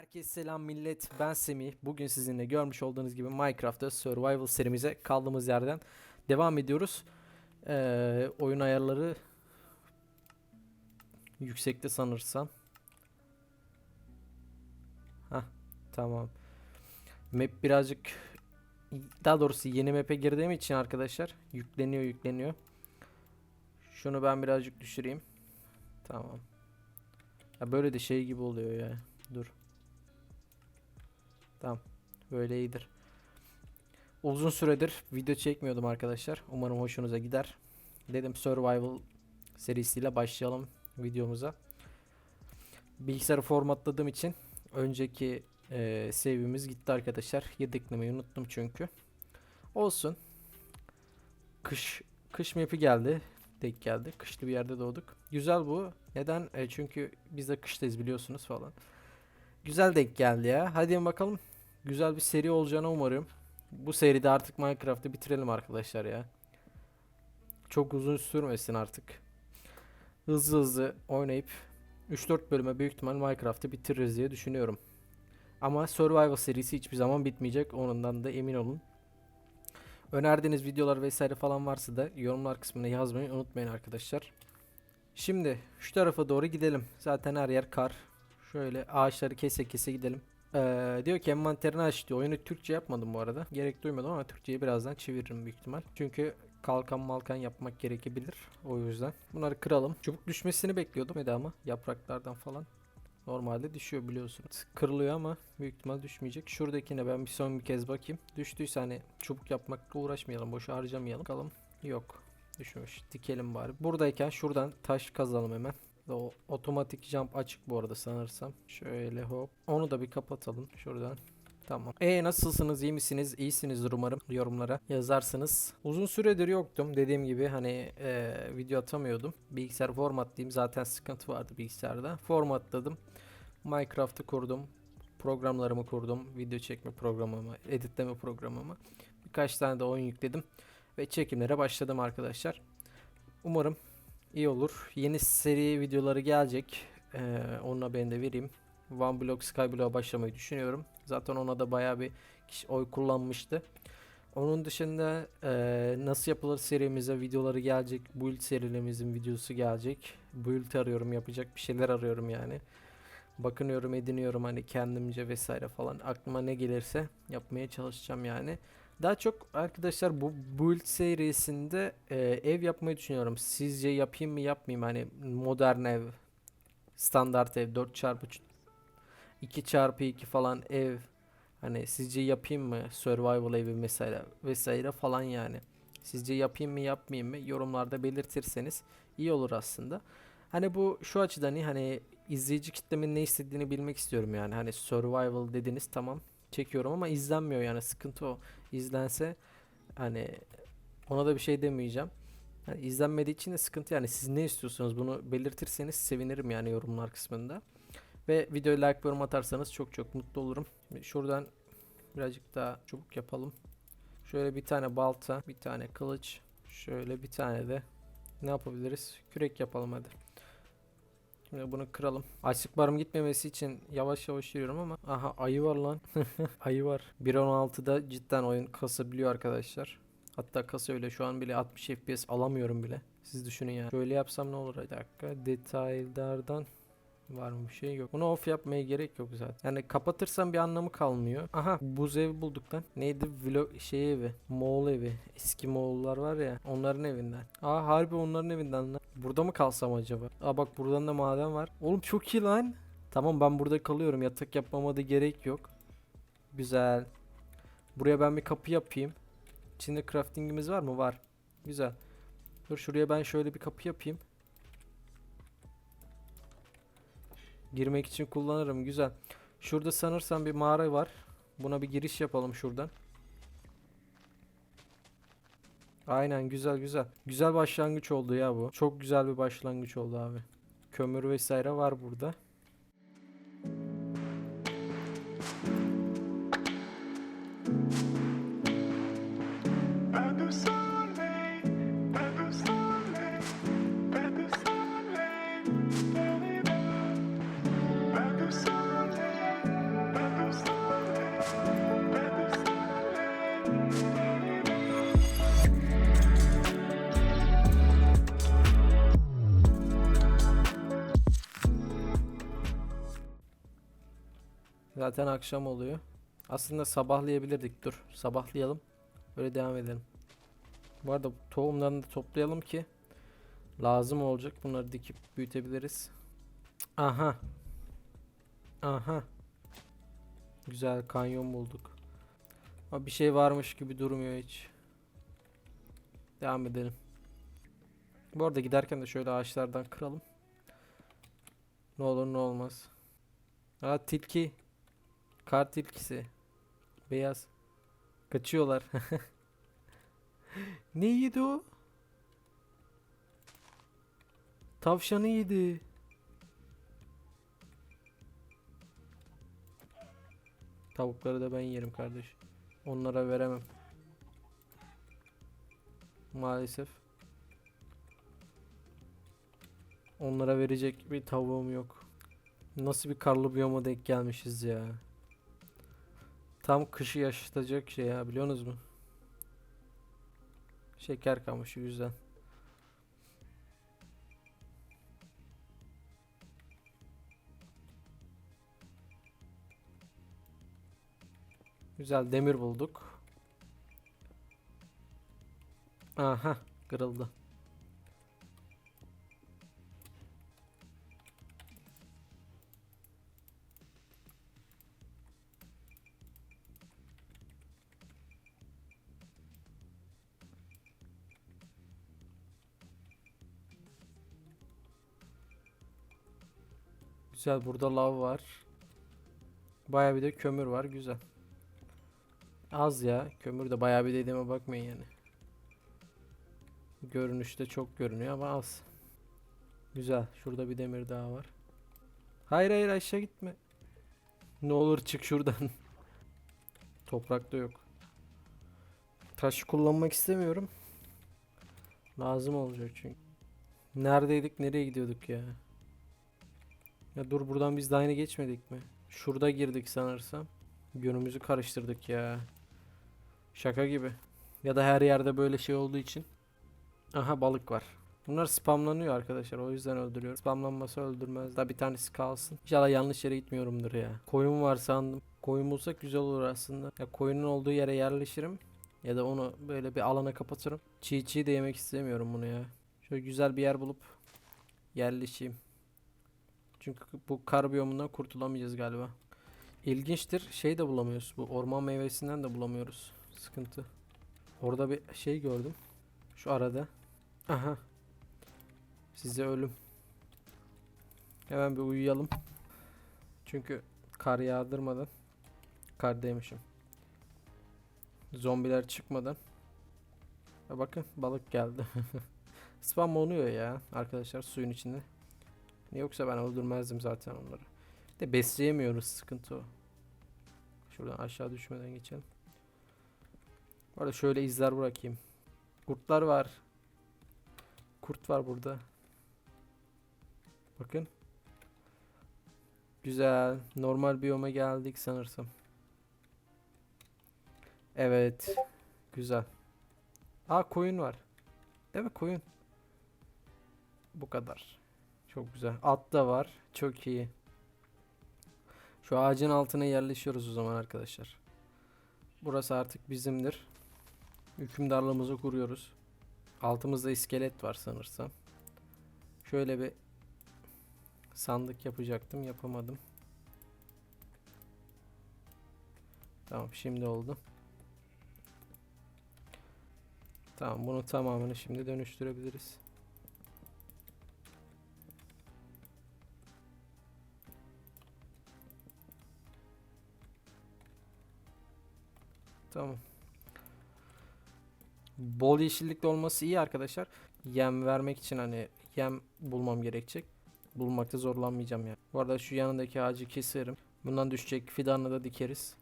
Herkese selam millet. Ben Semih. Bugün sizinle görmüş olduğunuz gibi Minecraft'ta Survival serimize kaldığımız yerden devam ediyoruz. Ee, oyun ayarları yüksekte sanırsam. Hah, tamam. Map birazcık daha doğrusu yeni map'e girdiğim için arkadaşlar yükleniyor yükleniyor. Şunu ben birazcık düşüreyim. Tamam. Ya böyle de şey gibi oluyor ya. Dur. Tamam. Böyle iyidir. Uzun süredir video çekmiyordum arkadaşlar. Umarım hoşunuza gider. Dedim Survival serisiyle başlayalım videomuza. Bilgisayarı formatladığım için önceki e, save'imiz gitti arkadaşlar. Yedeklemeyi unuttum çünkü. Olsun. Kış kış map'i geldi. Denk geldi. Kışlı bir yerde doğduk. Güzel bu. Neden? E, çünkü biz de kıştayız biliyorsunuz falan. Güzel denk geldi ya. Hadi bakalım. Güzel bir seri olacağını umarım. Bu seride artık Minecraft'ı bitirelim arkadaşlar ya. Çok uzun sürmesin artık. Hızlı hızlı oynayıp 3-4 bölüme büyük ihtimal Minecraft'ı bitiririz diye düşünüyorum. Ama Survival serisi hiçbir zaman bitmeyecek. Onundan da emin olun. Önerdiğiniz videolar vesaire falan varsa da yorumlar kısmına yazmayı unutmayın arkadaşlar. Şimdi şu tarafa doğru gidelim. Zaten her yer kar. Şöyle ağaçları kese kese gidelim. Ee, diyor ki envanterini aç diyor. Oyunu Türkçe yapmadım bu arada. Gerek duymadım ama Türkçeyi birazdan çeviririm büyük ihtimal. Çünkü kalkan malkan yapmak gerekebilir. O yüzden. Bunları kıralım. Çubuk düşmesini bekliyordum Eda ama yapraklardan falan. Normalde düşüyor biliyorsunuz. Kırılıyor ama büyük ihtimal düşmeyecek. Şuradakine ben bir son bir kez bakayım. Düştüyse hani çubuk yapmakla uğraşmayalım. Boşu harcamayalım. Bakalım. Yok. Düşmüş. Dikelim bari. Buradayken şuradan taş kazalım hemen. O otomatik jump açık bu arada sanırsam. Şöyle hop. Onu da bir kapatalım şuradan. Tamam. E nasılsınız? iyi misiniz? İyisinizdir umarım. Yorumlara yazarsınız. Uzun süredir yoktum. Dediğim gibi hani e, video atamıyordum. Bilgisayar formatlayayım. Zaten sıkıntı vardı bilgisayarda. Formatladım. Minecraft'ı kurdum. Programlarımı kurdum. Video çekme programımı, editleme programımı. Birkaç tane de oyun yükledim. Ve çekimlere başladım arkadaşlar. Umarım iyi olur. Yeni seri videoları gelecek. Ee, onunla ben de vereyim. One Block Skyblock'a başlamayı düşünüyorum. Zaten ona da bayağı bir kişi oy kullanmıştı. Onun dışında e, nasıl yapılır serimize videoları gelecek. Build serilerimizin videosu gelecek. Build arıyorum yapacak bir şeyler arıyorum yani. Bakınıyorum ediniyorum hani kendimce vesaire falan. Aklıma ne gelirse yapmaya çalışacağım yani. Daha çok arkadaşlar bu build serisinde e, ev yapmayı düşünüyorum. Sizce yapayım mı yapmayayım hani modern ev, standart ev 4 çarpı 2 çarpı 2 falan ev hani sizce yapayım mı survival evi mesela vesaire falan yani. Sizce yapayım mı yapmayayım mı yorumlarda belirtirseniz iyi olur aslında. Hani bu şu açıdan iyi hani izleyici kitlemin ne istediğini bilmek istiyorum yani. Hani survival dediniz tamam çekiyorum ama izlenmiyor yani sıkıntı o. İzlense hani ona da bir şey demeyeceğim. Yani izlenmediği için de sıkıntı yani siz ne istiyorsunuz bunu belirtirseniz sevinirim yani yorumlar kısmında. Ve videoyu like yorum atarsanız çok çok mutlu olurum. Şuradan birazcık daha çubuk yapalım. Şöyle bir tane balta, bir tane kılıç, şöyle bir tane de ne yapabiliriz? Kürek yapalım hadi. Şimdi bunu kıralım. Açlık barım gitmemesi için yavaş yavaş yürüyorum ama aha ayı var lan. ayı var. 1.16'da cidden oyun kasabiliyor arkadaşlar. Hatta kasa öyle şu an bile 60 FPS alamıyorum bile. Siz düşünün ya. Şöyle yapsam ne olur? Bir dakika. Detaylardan var mı bir şey yok. Bunu off yapmaya gerek yok zaten. Yani kapatırsam bir anlamı kalmıyor. Aha buz evi bulduk lan. Neydi? Vlog şey evi. Moğol evi. Eski Moğollar var ya. Onların evinden. Aa harbi onların evinden lan. Burada mı kalsam acaba? Aa bak buradan da maden var. Oğlum çok iyi lan. Tamam ben burada kalıyorum. Yatak yapmama da gerek yok. Güzel. Buraya ben bir kapı yapayım. İçinde craftingimiz var mı? Var. Güzel. Dur şuraya ben şöyle bir kapı yapayım. Girmek için kullanırım. Güzel. Şurada sanırsam bir mağara var. Buna bir giriş yapalım şuradan. Aynen güzel güzel. Güzel başlangıç oldu ya bu. Çok güzel bir başlangıç oldu abi. Kömür vesaire var burada. Zaten akşam oluyor. Aslında sabahlayabilirdik. Dur sabahlayalım. Böyle devam edelim. Bu arada tohumlarını da toplayalım ki lazım olacak. Bunları dikip büyütebiliriz. Aha. Aha. Güzel kanyon bulduk. Ama bir şey varmış gibi durmuyor hiç. Devam edelim. Bu arada giderken de şöyle ağaçlardan kıralım. Ne olur ne olmaz. Aa tilki. Kar tilkisi. Beyaz. Kaçıyorlar. ne yedi o? Tavşanı yedi. Tavukları da ben yerim kardeş. Onlara veremem. Maalesef. Onlara verecek bir tavuğum yok. Nasıl bir karlı biyoma denk gelmişiz ya. Tam kışı yaşatacak şey ya biliyorsunuz mu? Şeker kamışı güzel. Güzel demir bulduk. Aha kırıldı. Güzel burada lav var. Baya bir de kömür var güzel. Az ya kömür de baya bir dediğime bakmayın yani. Görünüşte çok görünüyor ama az. Güzel şurada bir demir daha var. Hayır hayır aşağı gitme. Ne olur çık şuradan. Toprakta yok. Taş kullanmak istemiyorum. Lazım olacak çünkü. Neredeydik nereye gidiyorduk ya? Ya dur buradan biz daha yeni geçmedik mi? Şurada girdik sanırsam. Yönümüzü karıştırdık ya. Şaka gibi. Ya da her yerde böyle şey olduğu için. Aha balık var. Bunlar spamlanıyor arkadaşlar. O yüzden öldürüyorum. Spamlanmasa öldürmez. Daha bir tanesi kalsın. İnşallah yanlış yere gitmiyorumdur ya. Koyun var sandım. Koyun bulsak güzel olur aslında. Ya koyunun olduğu yere yerleşirim. Ya da onu böyle bir alana kapatırım. Çiğ çiğ de yemek istemiyorum bunu ya. Şöyle güzel bir yer bulup yerleşeyim. Çünkü bu kar biyomundan kurtulamayacağız galiba. İlginçtir. Şey de bulamıyoruz. Bu orman meyvesinden de bulamıyoruz. Sıkıntı. Orada bir şey gördüm. Şu arada. Aha. Size ölüm. Hemen bir uyuyalım. Çünkü kar yağdırmadan. Kar demişim. Zombiler çıkmadan. Ya bakın balık geldi. Spam oluyor ya arkadaşlar suyun içinde. Yoksa ben öldürmezdim zaten onları. De besleyemiyoruz sıkıntı o. Şuradan aşağı düşmeden geçelim. Bu arada şöyle izler bırakayım. Kurtlar var. Kurt var burada. Bakın. Güzel. Normal biyoma geldik sanırsam. Evet. Güzel. Aa koyun var. Değil mi koyun? Bu kadar. Çok güzel. At da var. Çok iyi. Şu ağacın altına yerleşiyoruz o zaman arkadaşlar. Burası artık bizimdir. Hükümdarlığımızı kuruyoruz. Altımızda iskelet var sanırsam. Şöyle bir sandık yapacaktım. Yapamadım. Tamam şimdi oldu. Tamam bunu tamamını şimdi dönüştürebiliriz. Tamam. Bol yeşillikli olması iyi arkadaşlar. Yem vermek için hani yem bulmam gerekecek. Bulmakta zorlanmayacağım yani. Bu arada şu yanındaki ağacı keserim. Bundan düşecek fidanını da dikeriz.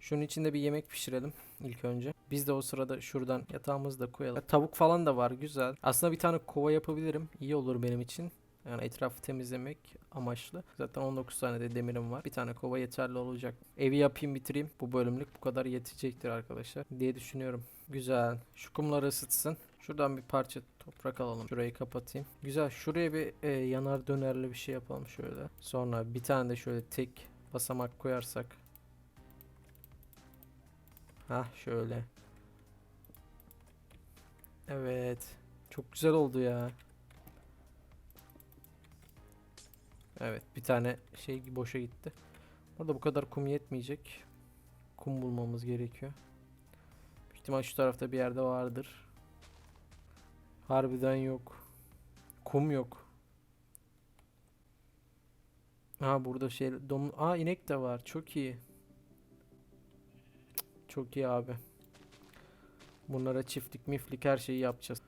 Şunun içinde bir yemek pişirelim ilk önce. Biz de o sırada şuradan yatağımızı da koyalım. Tavuk falan da var güzel. Aslında bir tane kova yapabilirim. İyi olur benim için. Yani etrafı temizlemek amaçlı. Zaten 19 tane de demirim var. Bir tane kova yeterli olacak. Evi yapayım bitireyim. Bu bölümlük bu kadar yetecektir arkadaşlar diye düşünüyorum. Güzel. Şu kumları ısıtsın. Şuradan bir parça toprak alalım. Şurayı kapatayım. Güzel. Şuraya bir e, yanar dönerli bir şey yapalım şöyle. Sonra bir tane de şöyle tek basamak koyarsak. Hah şöyle. Evet. Çok güzel oldu ya. Evet bir tane şey boşa gitti. Burada bu kadar kum yetmeyecek. Kum bulmamız gerekiyor. Büyük ihtimal şu tarafta bir yerde vardır. Harbiden yok. Kum yok. Ha burada şey dom Aa inek de var. Çok iyi. Çok iyi abi. Bunlara çiftlik miflik her şeyi yapacağız.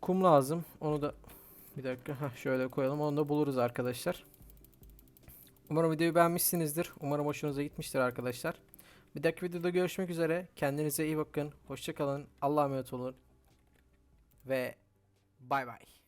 Kum lazım. Onu da bir dakika. Heh, şöyle koyalım. Onu da buluruz arkadaşlar. Umarım videoyu beğenmişsinizdir. Umarım hoşunuza gitmiştir arkadaşlar. Bir dahaki videoda görüşmek üzere. Kendinize iyi bakın. Hoşçakalın. Allah'a emanet olun. Ve bay bay.